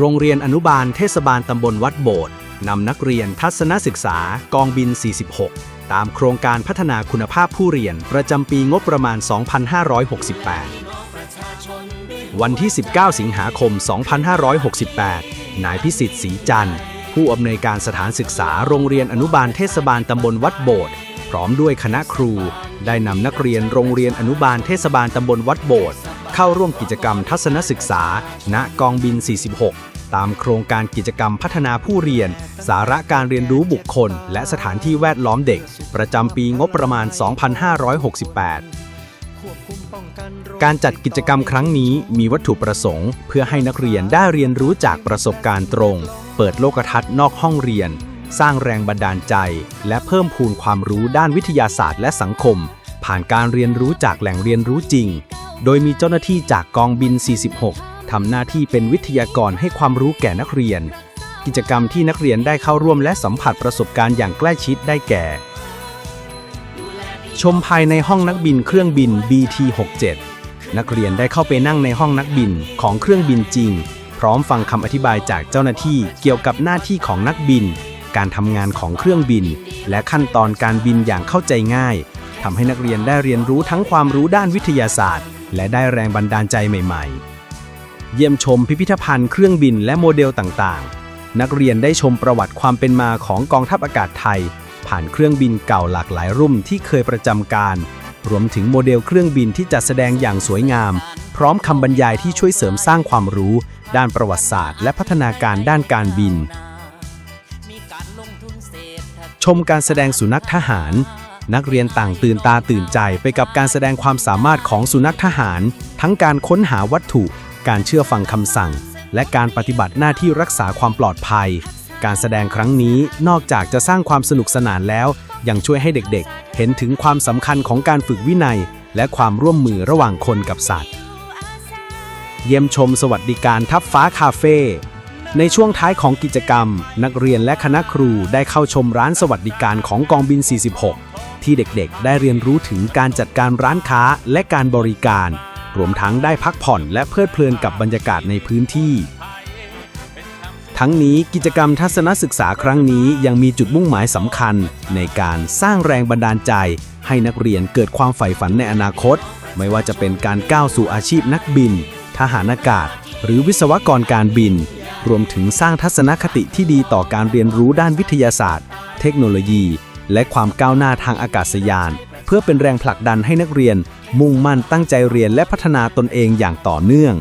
โรงเรียนอนุบาลเทศบาลตำบลวัดโบสถ์นำนักเรียนทัศนศึกษากองบิน 46 ตามโครงการพัฒนาคุณภาพผู้เรียนประจำปีงบประมาณ 2568 วันที่ 19 สิงหาคม 2568 นายพิสิทธิ์ศรีจันทร์ ผู้อำนวยการสถานศึกษาโรงเรียนอนุบาลเทศบาลตำบลวัดโบสถ์พร้อมด้วยคณะครู ได้นำนักเรียนโรงเรียนอนุบาลเทศบาลตำบลวัดโบสถ์ เข้าร่วมกิจกรรมทัศนศึกษา ณ กองบิน 46 ตามโครงการกิจกรรมพัฒนาผู้เรียน สาระการเรียนรู้บุคคล และสถานที่แวดล้อมเด็ก ประจำปีงบประมาณ 2568การจัดกิจกรรมครั้งนี้มีวัตถุประสงค์ เพื่อให้นักเรียนได้เรียนรู้จากประสบการณ์ตรง เปิดโลกทัศน์นอกห้องเรียน สร้างแรงบันดาลใจ และเพิ่มพูนความรู้ด้านวิทยาศาสตร์และสังคม ผ่านการเรียนรู้จากแหล่งเรียนรู้จริง โดยมีเจ้าหน้าที่จากกองบิน 46 ทำหน้าที่เป็นวิทยากรให้ความรู้แก่นักเรียน กิจกรรมที่นักเรียนได้เข้าร่วมและสัมผัสประสบการณ์อย่างใกล้ชิดได้แก่ ชมภายในห้องนักบินเครื่องบิน BT67 นักเรียนได้เข้าไปนั่งในห้องนักบินของเครื่องบินจริง พร้อมฟังคำอธิบายจากเจ้าหน้าที่เกี่ยวกับหน้าที่ของนักบิน การทำงานของเครื่องบิน และขั้นตอนการบินอย่างเข้าใจง่ายทำให้นักเรียนได้เรียนรู้ทั้งความรู้ด้านวิทยาศาสตร์ และได้แรงบันดาลใจใหม่ๆ เยี่ยมชมพิพิธภัณฑ์เครื่องบินและโมเดลต่างๆ นักเรียนได้ชมประวัติความเป็นมาของกองทัพอากาศไทย ผ่านเครื่องบินเก่าหลากหลายรุ่นที่เคยประจำการ รวมถึงโมเดลเครื่องบินที่จัดแสดงอย่างสวยงาม พร้อมคำบรรยายที่ช่วยเสริมสร้างความรู้ ด้านประวัติศาสตร์ และพัฒนาการด้านการบิน ชมการแสดงสุนัขทหาร นักเรียนต่างตื่นตาตื่นใจไปกับการแสดงความสามารถของสุนัขทหาร ทั้งการค้นหาวัตถุ การเชื่อฟังคำสั่ง และการปฏิบัติหน้าที่รักษาความปลอดภัย การแสดงครั้งนี้นอกจากจะสร้างความสนุกสนานแล้ว ยังช่วยให้เด็กๆ เห็นถึงความสำคัญของการฝึกวินัย และความร่วมมือระหว่างคนกับสัตว์ เยี่ยมชมสวัสดิการทับฟ้าคาเฟ่ในช่วงท้ายของกิจกรรม นักเรียนและคณะครูได้เข้าชมร้านสวัสดิการของกองบิน 46 ที่เด็กๆ ได้เรียนรู้ถึงการจัดการร้านค้าและการบริการ รวมทั้งได้พักผ่อนและเพลิดเพลินกับบรรยากาศในพื้นที่ ทั้งนี้กิจกรรมทัศนศึกษาครั้งนี้ยังมีจุดมุ่งหมายสำคัญ ในการสร้างแรงบันดาลใจ ให้นักเรียนเกิดความใฝ่ฝันในอนาคต ไม่ว่าจะเป็นการก้าวสู่อาชีพนักบิน ทหารอากาศ หรือวิศวกรการบิน รวมถึงสร้างทัศนคติที่ดีต่อการเรียนรู้ด้านวิทยาศาสตร์ เทคโนโลยี และความก้าวหน้าทางอากาศยาน เพื่อเป็นแรงผลักดันให้นักเรียน มุ่งมั่นตั้งใจเรียนและพัฒนาตนเองอย่างต่อเนื่อง